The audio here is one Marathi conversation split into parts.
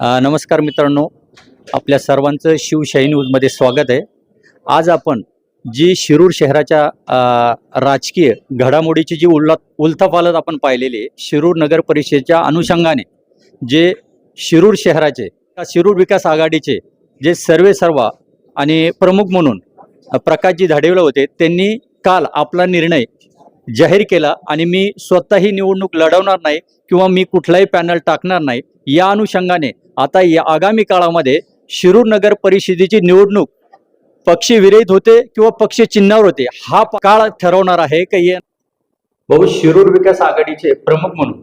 नमस्कार मित्रांनो. आपल्या सर्वांचं शिवशाही न्यूजमध्ये स्वागत आहे. आज आपण जी शिरूर शहराच्या राजकीय घडामोडीची जी उल्ला उलथापालत आपण पाहिलेली आहे शिरूर नगर परिषदेच्या अनुषंगाने जे शिरूर शहराचे शिरूर विकास आघाडीचे जे सर्वे सर्वा आणि प्रमुख म्हणून प्रकाशजी धाडेवले होते त्यांनी काल आपला निर्णय जाहीर केला आणि मी स्वतःही निवडणूक लढवणार नाही किंवा मी कुठलाही पॅनल टाकणार नाही या अनुषंगाने आता या आगामी काळामध्ये शिरूर नगर परिषदेची निवडणूक पक्षी विरहित होते किंवा पक्ष चिन्हावर होते हा काळ ठरवणार आहे का या भाऊ शिरूर विकास आघाडीचे प्रमुख म्हणून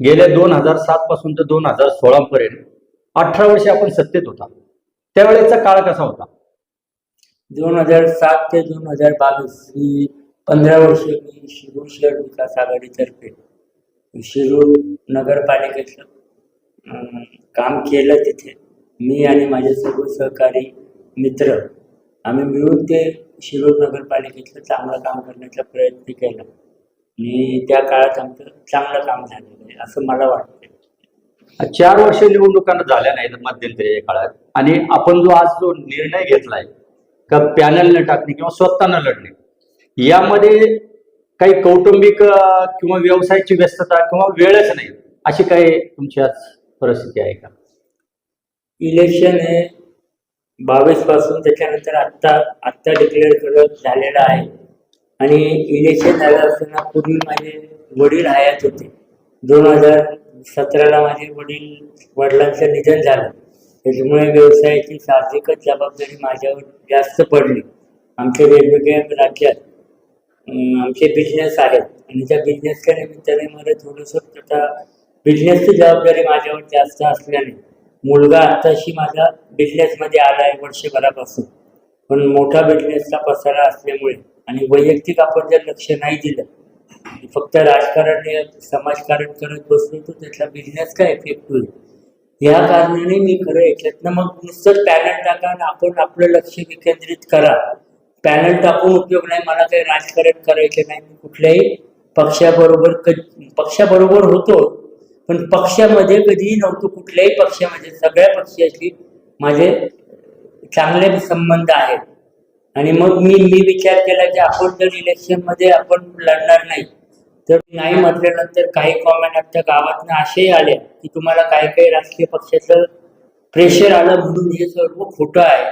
गेल्या दोन हजार सात पासून तर दोन हजार सोळा पर्यंत अठरा वर्षे आपण सत्तेत होता. त्यावेळेचा काळ कसा होता? दोन हजार सात ते दोन हजार बावीस ही पंधरा वर्षे मी शिरूर शहर विकास आघाडीतर्फे शिरूर नगरपालिकेचं काम केलं तिथे. मी आणि माझे सर्व सहकारी मित्र आम्ही मिळून ते शिरूर नगरपालिकेतलं चांगलं काम करण्याचा प्रयत्न केला. आणि त्या काळात आमचं चांगलं काम झालेलं आहे असं मला वाटतं चार वर्ष निवडणुकांना झाल्या नाहीत मध्यंतरी काळात. आणि आपण जो आज जो निर्णय घेतलाय का पॅनल न टाकणे किंवा स्वतः न लढणे यामध्ये काही कौटुंबिक किंवा व्यवसायाची व्यस्तता किंवा वेळच नाही अशी काही तुमची आज परिस्थिती आहे का? इलेक्शन हे बावीसपासून त्याच्यानंतर आत्ता आत्ता डिक्लेअर करत झालेलं आहे. आणि इलेक्शन झालं असताना पूर्वी माझे वडील हयात होते. दोन हजार सतराला माझे वडील वडिलांचं निधन झालं. त्याच्यामुळे व्यवसायाची साहजिकच जबाबदारी माझ्यावर जास्त पडली. आमच्या वेगवेगळ्या राज्यात आमचे बिझनेस आहेत. आणि त्या बिझनेसच्या निमित्ताने मला थोडंसं त्याचा बिझनेसची जबाबदारी माझ्यावर जास्त असल्याने मुलगा आत्ताशी माझा बिझनेसमध्ये आला आहे वर्षभरापासून. पण मोठा बिझनेसचा पसारा असल्यामुळे आणि वैयक्तिक आपण जर लक्ष नाही दिलं फक्त राजकारण समाजकारण करत बसलो तर त्यातला बिझनेस काय इफेक्ट होईल? या कारणाने मी खरं याच्यातनं मग नुसतं पॅनल टाका आणि आपण आपलं लक्ष विकेंद्रित करा. पॅनल टाकून उपयोग नाही मला काही राजकारण करायचं नाही मी कुठल्याही पक्षाबरोबर क पक्षाबरोबर होतो पण पक्षामध्ये कधीही नव्हतो कुठल्याही पक्षामध्ये सगळ्या पक्षाशी माझे चांगले संबंध आहेत. आणि मग मी मी विचार केला की आपण जर इलेक्शनमध्ये आपण लढणार नाही तर नाही म्हटल्यानंतर काही कॉमेंट आमच्या गावातनं असेही आले की तुम्हाला काही काही राजकीय पक्षाचं प्रेशर आलं म्हणून हे सर्व खोटं आहे.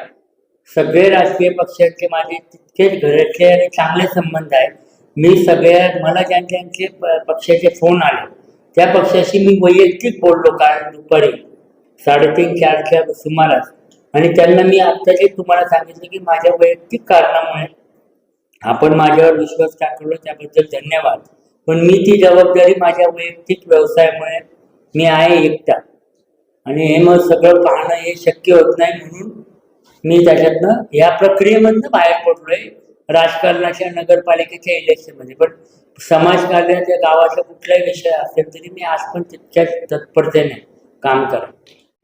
सगळे राजकीय पक्षांचे माझे तितकेच घरातले आणि चांगले संबंध आहेत. मी सगळ्या मला ज्यांचे प- पक्षाचे फोन आले त्या पक्षाशी मी वैयक्तिक बोललो काल दुपारी साडेतीन चारच्या सुमारास. आणि त्यांना मी आत्ताचे तुम्हाला सांगितलं की माझ्या वैयक्तिक कारणामुळे आपण माझ्यावर विश्वास टाकलो त्याबद्दल धन्यवाद. पण मी ती जबाबदारी माझ्या वैयक्तिक व्यवसायामुळे मी आहे एकटा. आणि हे मग सगळं पाहणं हे शक्य होत नाही म्हणून मी त्याच्यातनं या प्रक्रियेमधनं बाहेर पडलोय राजकारणाच्या नगरपालिकेच्या इलेक्शनमध्ये पण समाजकारणाच्या गावाचा कुठलाही विषय असेल तरी मी आज पण तितक्याच तत्परतेने काम करेन.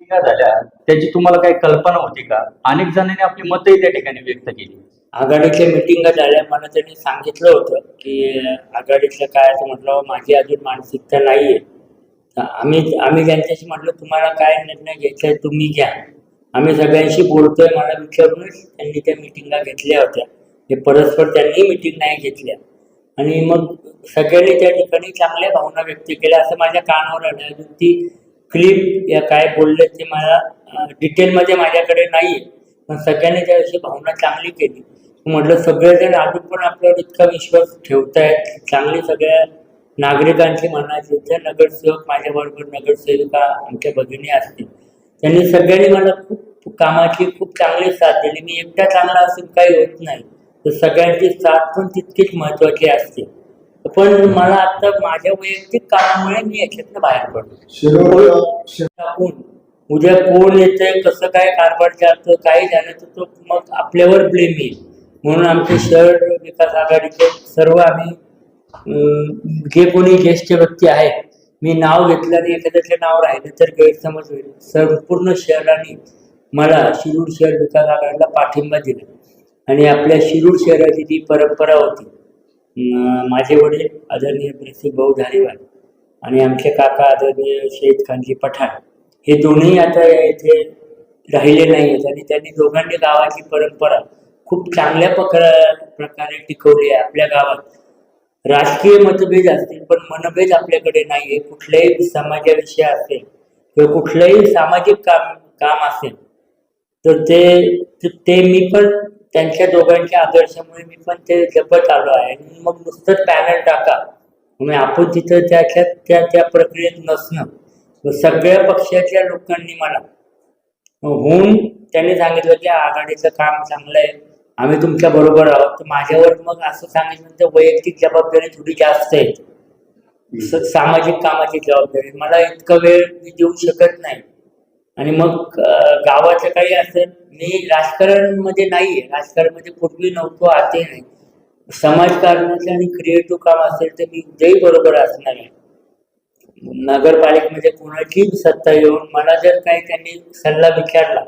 टीका झाल्या. त्याची तुम्हाला काही कल्पना होती का? अनेक जणांनी आपली मतही त्या ठिकाणी व्यक्त केली. आघाडीच्या मिटिंग झाल्या. मला त्यांनी सांगितलं होतं की आघाडीतलं काय असं म्हटलं माझी अजून मानसिकता नाहीये. तर आम्ही आम्ही त्यांच्याशी म्हटलं तुम्हाला काय निर्णय घ्यायचा आहे तुम्ही घ्या. आम्ही सगळ्यांशी बोलतोय. मला विचारूनच त्यांनी त्या मिटिंगा घेतल्या होत्या. हे परस्पर त्यांनी मिटिंग नाही घेतल्या. आणि मग सगळ्यांनी त्या ठिकाणी चांगल्या भावना व्यक्त केल्या. असं माझ्या कानावर आलं अजून ती क्लिप या काय बोलले ते मला डिटेलमध्ये माझ्याकडे नाही पण सगळ्यांनी त्याविषयी भावना चांगली केली. म्हटलं सगळेजण अजून पण आपल्यावर इतका विश्वास ठेवतायत चांगली सगळ्या नागरिकांची मनाची त्या नगरसेवक माझ्याबरोबर नगरसेविका आमच्या भगिनी असतील त्यांनी सगळ्यांनी मला खूप कामाची खूप चांगली साथ दिली. मी एकटा चांगला असून काही होत नाही. तर सगळ्यांची साथ पण तितकीच महत्वाची असते. पण मला आता माझ्या वैयक्तिक कामामुळे मी याच्यातनं बाहेर पडलो. टाकून? उद्या कोण येतंय कसं काय कारभार चालतं काही झालं तर तो मग आपल्यावर ब्लेम येईल. म्हणून आमचे शहर विकास आघाडीचे सर्व आम्ही जे कोणी ज्येष्ठ व्यक्ती आहेत मी नाव घेतलं आणि एखाद्याचं नाव राहिलं तर गैरसमज होईल. संपूर्ण शहराने मला शिरूर शहर विकास आघाडीला पाठिंबा दिला. आणि आपल्या शिरूर शहराची ती परंपरा होती माझे वडील आदरणीय प्रसिद्ध भाऊ धारीवाल आणि आमचे काका आदरणीय शहीद खानजी पठाण हे दोन्ही आता इथे राहिले नाही आहेत आणि त्यांनी दोघांनी गावाची परंपरा खूप चांगल्या प्रकारा प्रकारे टिकवली आहे आपल्या गावात. राजकीय मतभेद असतील पण मनभेद आपल्याकडे नाही आहे कुठल्याही समाजाविषयी असेल किंवा कुठलंही सामाजिक काम काम असेल तर ते- ते मी पण त्यांच्या दोघांच्या आदर्शामुळे मी पण ते जपत आलो आहे. आणि मग नुसतं पॅनल टाका. मग आपण तिथं त्याच्या त्या त्या प्रक्रियेत नसणं. सगळ्या पक्षाच्या लोकांनी मला होऊन त्यांनी सांगितलं की आघाडीचं काम चांगलं आहे. आम्ही तुमच्या बरोबर आहोत. तर माझ्यावर मग असं सांगितलं तर वैयक्तिक जबाबदारी थोडी जास्त आहे. सामाजिक कामाची जबाबदारी. मला इतका वेळ मी देऊ शकत नाही. आणि मग गावाचं काही असेल मी राजकारणमध्ये नाही राजकारणमध्ये पूर्वी नव्हतो आते नाही. समाजकारणाचं आणि क्रिएटिव्ह काम असेल तर मी जे बरोबर असणार आहे. नगरपालिकेमध्ये कोणाची सत्ता येऊन मला जर काही त्यांनी सल्ला विचारला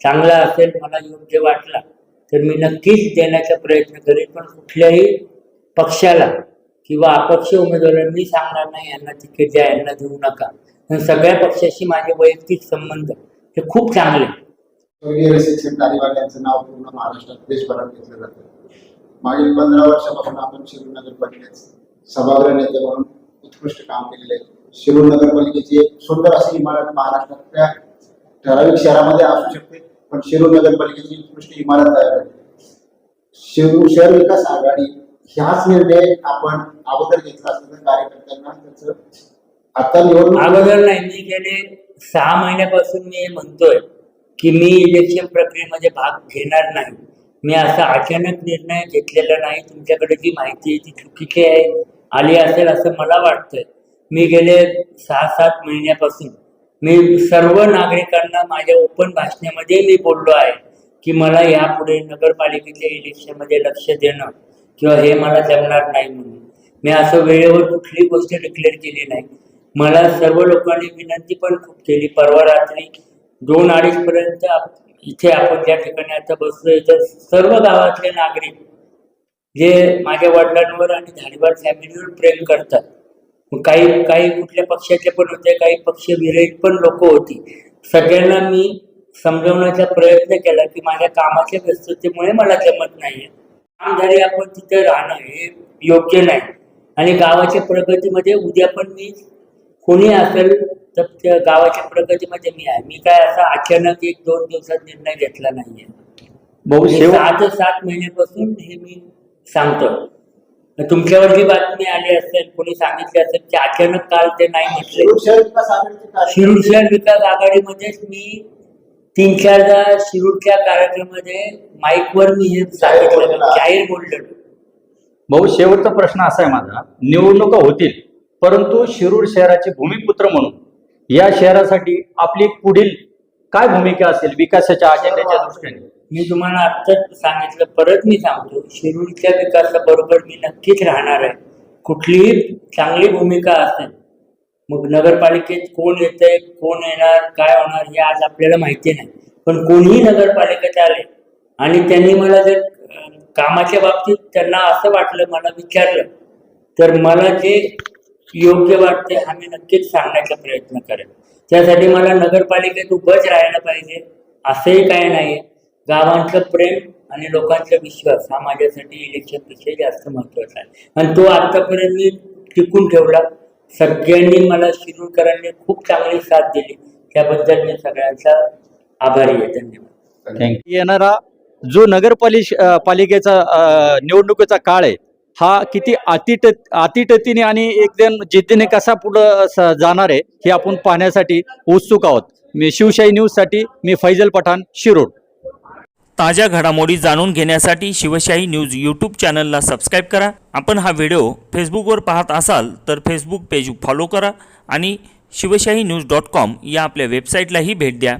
चांगला असेल मला योग्य वाटला तर मी नक्कीच देण्याचा प्रयत्न करेन. पण कुठल्याही पक्षाला किंवा अपक्ष उमेदवारांना मी सांगणार नाही यांना तिकीट द्या यांना देऊ नका. सगळ्या पक्षाशी माझे वैयक्तिक संबंध हे खूप चांगले यांचं नाव पूर्ण महाराष्ट्रात देशभरात घेतलं जातं. मागील पंधरा वर्षापासून आपण शिरूर नगरपालिकेत सभागृह नेते म्हणून उत्कृष्ट काम केलेले आहे. शिरूर नगरपालिकेची एक सुंदर अशी इमारत महाराष्ट्रातल्या ठराविक शहरामध्ये असू शकते पण शिरूर नगरपालिकेची उत्कृष्ट इमारत तयार झाली शिरूर शहर विकास आघाडी ह्याच निर्णय आपण अगोदर घेतला असता तर कार्यकर्त्यांना त्याचं आता निवडणूक अगोदर नाही मी गेले सहा महिन्यापासून मी हे म्हणतोय की मी इलेक्शन प्रक्रियेमध्ये भाग घेणार नाही. मी असा अचानक निर्णय घेतलेला नाही. तुमच्याकडे जी माहिती आहे ती चुकीची आहे आली असेल असं मला वाटतंय. मी गेले सहा सात महिन्यापासून. मी सर्व नागरिकांना माझ्या ओपन भाषणामध्ये मी बोललो आहे की मला यापुढे नगरपालिकेच्या इलेक्शनमध्ये लक्ष देणं किंवा हे मला जमणार नाही म्हणून. मी असं वेळेवर कुठली गोष्ट डिक्लेअर केली नाही. मला सर्व लोकांनी विनंती पण खूप केली. परवा रात्री दोन अडीच पर्यंत इथे आपण ज्या ठिकाणी आता बसलोय तर सर्व गावातले नागरिक जे माझ्या वडिलांवर आणि धारीवाल फॅमिलीवर प्रेम करतात. काही काही कुठल्या पक्षाचे पण होते काही पक्ष विरहित पण लोक होती. सगळ्यांना मी समजवण्याचा प्रयत्न केला की माझ्या कामाच्या व्यस्ततेमुळे मला जमत नाहीये. कामधारी आपण तिथे राहणं हे योग्य नाही. आणि गावाच्या प्रगतीमध्ये उद्या पण मी कोणी असेल तर त्या गावाच्या प्रगतीमध्ये मी आहे. मी काय असा अचानक एक दोन दिवसात निर्णय घेतला नाहीये. भाऊ मी शेव सहा ते सात महिन्यापासून हे मी सांगतो तुमच्यावर जी बातमी आली असेल कोणी सांगितली असेल की अचानक काल ते नाही म्हटले. शिरूर शहर विकास आघाडीचे कार्यकर्ते शिरूर शहर विकास आघाडीमध्येच मी तीन चारदा शिरूरच्या कार्यक्रमामध्ये माईकवर मी हे सांगितलं. जाहीर बोललेलो. भाऊ शेवटचा प्रश्न असा आहे माझा. निवडणुका होतील. परंतु शिरूर शहराचे भूमिपुत्र म्हणून या शहरासाठी आपली पुढील काय भूमिका असेल विकासाच्या अजेंड्याच्या दृष्टीने? मी तुम्हाला आत्ताच सांगितलं परत मी सांगतो शिरूरच्या विकासाबरोबर मी नक्कीच राहणार आहे. कुठलीही चांगली भूमिका असेल मग नगरपालिकेत कोण येतंय कोण येणार काय होणार हे आज आपल्याला माहिती नाही. पण कोणीही नगरपालिकेत आले आणि त्यांनी मला जर कामाच्या बाबतीत त्यांना असं वाटलं मला विचारलं तर मला जे योग्य वाटते आम्ही नक्कीच सांगण्याचा प्रयत्न करेन. त्यासाठी मला नगरपालिकेत उभंच राहायला पाहिजे असंही काय नाही. गावांचं प्रेम आणि लोकांचा विश्वास हा माझ्यासाठी इलेक्शनपेक्षा जास्त महत्त्वाचा आहे. आणि तो आतापर्यंत मी टिकून ठेवला. सगळ्यांनी मला शिरूरकरांनी खूप चांगली साथ दिली. त्याबद्दल मी सगळ्यांचा आभारी आहे. धन्यवाद. येणारा जो नगरपालिश पालिकेचा निवडणुकीचा काळ आहे हा किती अतिट अतिटतीने आणि एकदम जिद्दीने कसा पुढं स- जाणार आहे हे आपण पाहण्यासाठी उत्सुक आहोत. मी शिवशाही न्यूजसाठी मी फैजल पठाण शिरोड ताज्या घडामोडी जाणून घेण्यासाठी शिवशाही न्यूज यूट्यूब चॅनलला सबस्क्राईब करा. आपण हा व्हिडिओ फेसबुकवर पाहत असाल तर फेसबुक पेज फॉलो करा आणि शिवशाही न्यूज डॉट कॉम या आपल्या वेबसाईटलाही भेट द्या.